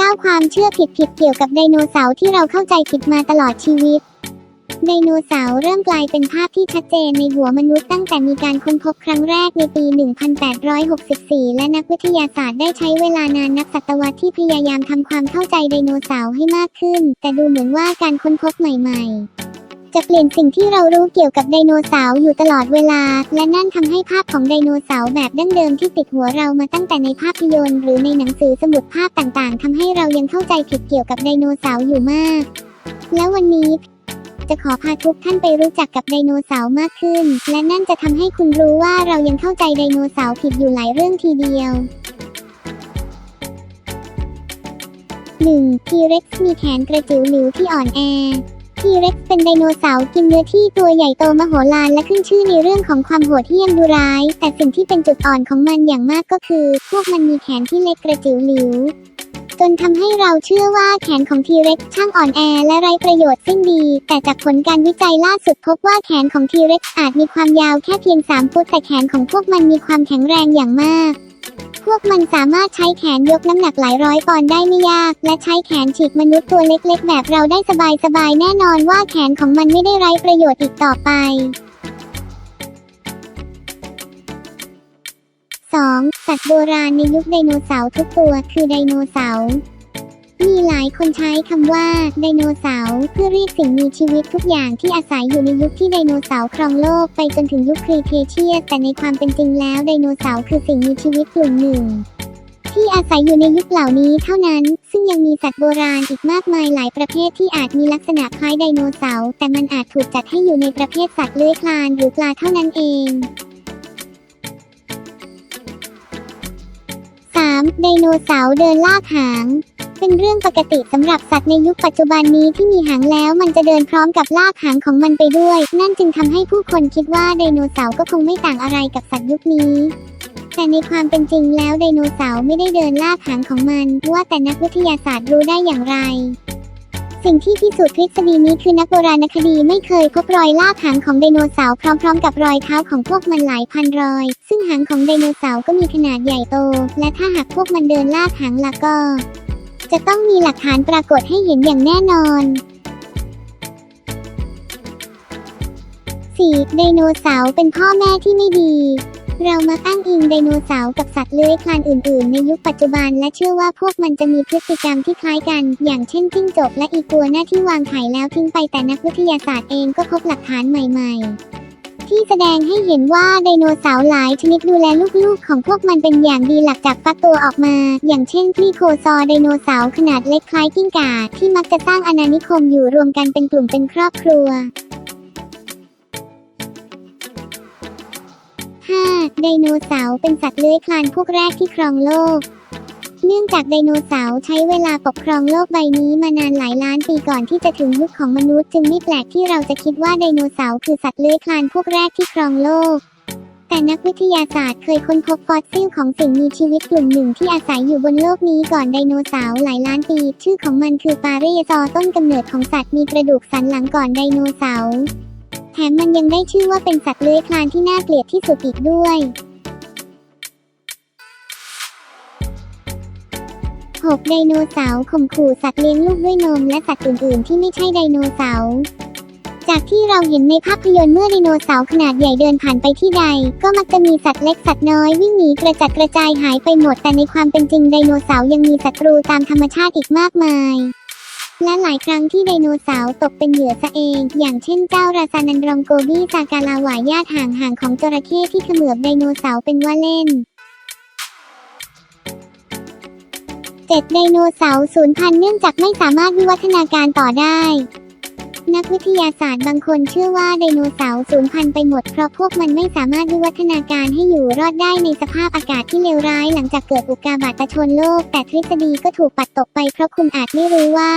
9 ความเชื่อผิดๆเกี่ยวกับไดโนเสาร์ที่เราเข้าใจผิดมาตลอดชีวิต ไดโนเสาร์เริ่มกลายเป็นภาพที่ชัดเจนในหัวมนุษย์ตั้งแต่มีการค้นพบครั้งแรกในปี 1864 และนักวิทยาศาสตร์ได้ใช้เวลานานนับศตวรรษที่พยายามทำความเข้าใจไดโนเสาร์ให้มากขึ้น แต่ดูเหมือนว่าการค้นพบใหม่ ๆ จะเปลี่ยนสิ่งที่เรารู้เกี่ยวกับไดโนเสาร์อยู่ตลอดเวลา และนั่นทำให้ภาพของไดโนเสาร์แบบดั้งเดิมที่ติดหัวเรามาตั้งแต่ในภาพยนตร์หรือในหนังสือสมุดภาพต่างๆทำให้เรายังเข้าใจผิดเกี่ยวกับไดโนเสาร์อยู่มาก แล้ววันนี้จะขอพาทุกท่านไปรู้จักกับไดโนเสาร์มากขึ้น และนั่นจะทำให้คุณรู้ว่าเรายังเข้าใจไดโนเสาร์ผิดอยู่หลายเรื่องทีเดียว 1. T-Rex มีแขนกระจิ๋วหลิวที่อ่อนแอ T-Rex เป็นไดโนเสาร์กินเนื้อที่ตัวใหญ่โตมโหฬารและขึ้นชื่อในเรื่องของความโหดเหี้ยมดุร้าย แต่สิ่งที่เป็นจุดอ่อนของมันอย่างมากก็คือ พวกมันมีแขนที่เล็กกระจิ๋วหลิวจนทำให้เราเชื่อว่าแขนของ T-Rex ช่างอ่อนแอและไร้ประโยชน์สิ้นดี แต่จากผลการวิจัยล่าสุดพบว่าแขนของ T-Rex อาจมีความยาวแค่เพียง 3 ฟุตแต่แขนของพวกมันมีความแข็งแรงอย่างมาก พวกมันสามารถใช้แขนยกน้ำหนักหลายร้อยปอนด์ได้ไม่ยาก และใช้แขนฉีกมนุษย์ตัวเล็กๆ แบบเราได้สบายๆ แน่นอนว่าแขนของมันไม่ได้ไร้ประโยชน์อีกต่อไป 2. สัตว์โบราณในยุคไดโนเสาร์ทุกตัวคือไดโนเสาร์ มีหลายคนใช้คำว่าไดโนเสาร์เพื่อเรียกสิ่งมีชีวิตทุกอย่างที่อาศัยอยู่ในยุคที่ไดโนเสาร์ครองโลกไปจนถึงยุคครีเทเชียสแต่ในความเป็นจริงแล้วไดโนเสาร์คือสิ่งมีชีวิตกลุ่มหนึ่งที่อาศัยอยู่ในยุคเหล่านี้เท่านั้น ซึ่งยังมีสัตว์โบราณอีกมากมายหลายประเภทที่อาจมีลักษณะคล้ายไดโนเสาร์แต่มันอาจถูกจัดให้อยู่ในประเภทสัตว์เลื้อยคลานหรือปลาเท่านั้นเอง 3. ไดโนเสาร์เดินลากหาง เป็นเรื่องปกติสำหรับสัตว์ในยุคปัจจุบันนี้ที่มีหางแล้วมันจะเดินพร้อมกับลากหางของมันไปด้วย นั่นจึงทำให้ผู้คนคิดว่าไดโนเสาร์ก็คงไม่ต่างอะไรกับสัตว์ยุคนี้แต่ในความเป็นจริงแล้วไดโนเสาร์ไม่ได้เดินลากหางของมัน ว่าแต่นักวิทยาศาสตร์รู้ได้อย่างไร สิ่งที่พิสูจน์ทฤษฎีนี้คือนักโบราณคดีไม่เคยพบรอยลากหางของไดโนเสาร์พร้อมๆ กับรอยเท้าของพวกมันหลายพันรอย ซึ่งหางของไดโนเสาร์ก็มีขนาดใหญ่โต และถ้าหากพวกมันเดินลากหางล่ะก็ จะต้องมีหลักฐานปรากฏให้เห็นอย่างแน่นอน 4. ไดโนเสาร์เป็นพ่อแม่ที่ไม่ดี เรามาอ้างอิงไดโนเสาร์กับสัตว์เลื้อยคลานอื่นๆ ในยุคปัจจุบันและเชื่อว่าพวกมันจะมีพฤติกรรมที่คล้ายกัน อย่างเช่นจิ้งจกและอีกัวหน้าที่วางไข่แล้วทิ้งไปแต่นักวิทยาศาสตร์เองก็พบหลักฐานใหม่ ๆ ที่แสดงให้เห็นว่าไดโนเสาร์หลายชนิดดูแลลูกๆ ของพวกมันเป็นอย่างดีหลักจากฟักตัวออกมา อย่างเช่นพลีโคซอร์ไดโนเสาร์ขนาดเล็กคล้ายกิ้งก่าที่มักจะสร้างอาณานิคมอยู่รวมกันเป็นกลุ่มเป็นครอบครัว 5. ไดโนเสาร์เป็นสัตว์เลื้อยคลานพวกแรกที่ครองโลก เนื่องจากไดโนเสาร์ใช้เวลาปกครองโลกใบนี้มานานหลายล้านปีก่อนที่จะถึงยุคของมนุษย์ จึงไม่แปลกที่เราจะคิดว่าไดโนเสาร์คือสัตว์เลื้อยคลานพวกแรกที่ครองโลก แต่นักวิทยาศาสตร์เคยค้นพบฟอสซิลของสิ่งมีชีวิตกลุ่มหนึ่งที่อาศัยอยู่บนโลกนี้ก่อนไดโนเสาร์หลายล้านปี ชื่อของมันคือปาเรซอต้นกำเนิดของสัตว์มีกระดูกสันหลังก่อนไดโนเสาร์แถมมันยังได้ชื่อว่าเป็นสัตว์เลื้อยคลานที่น่าเกลียดที่สุดอีกด้วย 6. ไดโนเสาร์ข่มขู่สัตว์เลี้ยงลูกด้วยนมและสัตว์อื่นๆ ที่ไม่ใช่ไดโนเสาร์จากที่เราเห็นในภาพยนตร์เมื่อไดโนเสาร์ขนาดใหญ่เดินผ่านไปที่ใด ก็มักจะมีสัตว์เล็กสัตว์น้อยวิ่งหนีกระจัดกระจายหายไปหมด แต่ในความเป็นจริงไดโนเสาร์ยังมีศัตรูตามธรรมชาติอีกมากมาย และหลายครั้งที่ไดโนเสาร์ตกเป็นเหยื่อซะเอง อย่างเช่นเจ้าราซานันดรองโกบี้ซากาลาวายญาติห่างๆของจระเข้ที่เขมือบไดโนเสาร์เป็นว่าเล่น 7. ไดโนเสาร์สูญพันธุ์เนื่องจากไม่สามารถวิวัฒนาการต่อได้ นักวิทยาศาสตร์บางคนเชื่อว่าไดโนเสาร์สูญพันธุ์ไปหมดเพราะพวกมันไม่สามารถวิวัฒนาการให้อยู่รอดได้ในสภาพอากาศที่เลวร้ายหลังจากเกิดอุกกาบาตชนโลก แต่ทฤษฎีก็ถูกปัดตกไปเพราะคุณอาจไม่รู้ว่า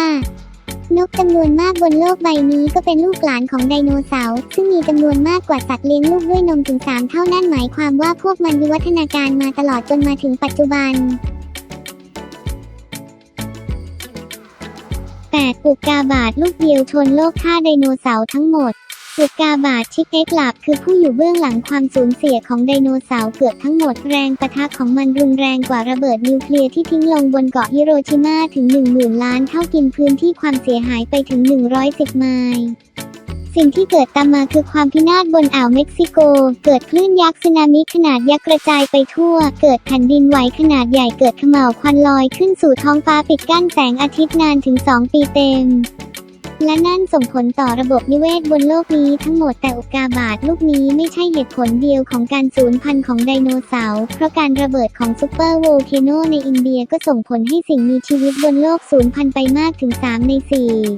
นกจำนวนมากบนโลกใบนี้ก็เป็นลูกหลานของไดโนเสาร์ซึ่งมีจำนวนมากกว่าสัตว์เลี้ยงลูกด้วยนมถึง 3 เท่านั่นหมายความว่าพวกมันวิวัฒนาการมาตลอดจนมาถึงปัจจุบัน 8. อุกกาบาตลูกเดียวชนโลกฆ่าไดโนเสาร์ทั้งหมด อุกาบาตชิกเอ็กลาบคือผู้อยู่เบื้องหลังความสูญเสียของไดโนเสาร์เกือบทั้งหมดแรงปะทะของมันรุนแรงกว่าระเบิดนิวเคลียร์ที่ทิ้งลงบนเกาะฮิโรชิมาถึง 10,000 ล้านเท่ากินพื้นที่ความเสียหายไปถึง 110 ไมล์ สิ่งที่เกิดตามมาคือความพินาศบนอ่าวเม็กซิโก เกิดคลื่นยักษ์สึนามิขนาดยักษ์กระจายไปทั่ว เกิดแผ่นดินไหวขนาดใหญ่เกิดเขม่าวควันลอยขึ้นสู่ท้องฟ้าปิดกั้นแสงอาทิตย์นานถึง 2 ปีเต็มและนั่นส่งผลต่อระบบนิเวศบนโลกนี้ทั้งหมดแต่อุกาบาตลูกนี้ไม่ใช่เหตุผลเดียวของการสูญพันธุ์ของไดโนเสาร์ เพราะการระเบิดของซูเปอร์โวลเคโนในอินเดียก็ส่งผลให้สิ่งมีชีวิตบนโลกสูญพันธุ์ไปมากถึง 3 ใน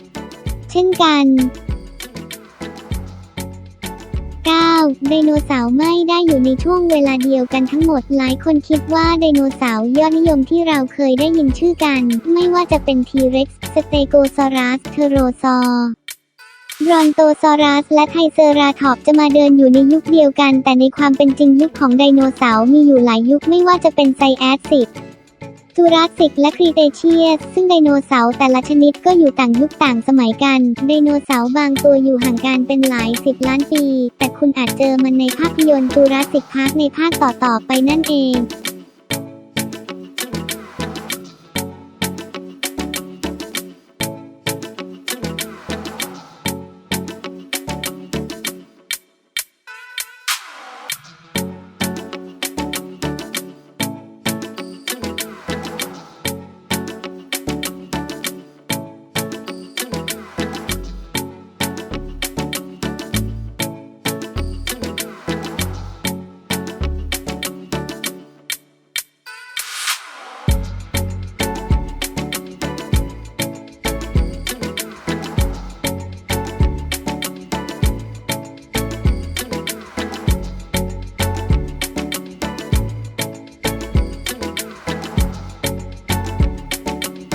4 เช่นกัน 9. ไดโนเสาร์ไม่ได้อยู่ในช่วงเวลาเดียวกันทั้งหมด หลายคนคิดว่าไดโนเสาร์ยอดนิยมที่เราเคยได้ยินชื่อกัน ไม่ว่าจะเป็นทีเร็กซ์ สเตโกซอรัส เทโรซอร์บรอนโตซอรัส และไทเซอราทอปจะมาเดินอยู่ในยุคเดียวกัน แต่ในความเป็นจริงยุคของไดโนเสาร์มีอยู่หลายยุคไม่ว่าจะเป็นไซแอสซิก จูราสสิกและครีเตเชียส ซึ่งไดโนเสาร์แต่ละชนิดก็อยู่ต่างยุคต่างสมัยกัน ไดโนเสาร์บางตัวอยู่ห่างกันเป็นหลายสิบล้านปี แต่คุณอาจเจอมันในภาพยนตร์จูราสสิกพาร์คในภาคต่อๆไปนั่นเอง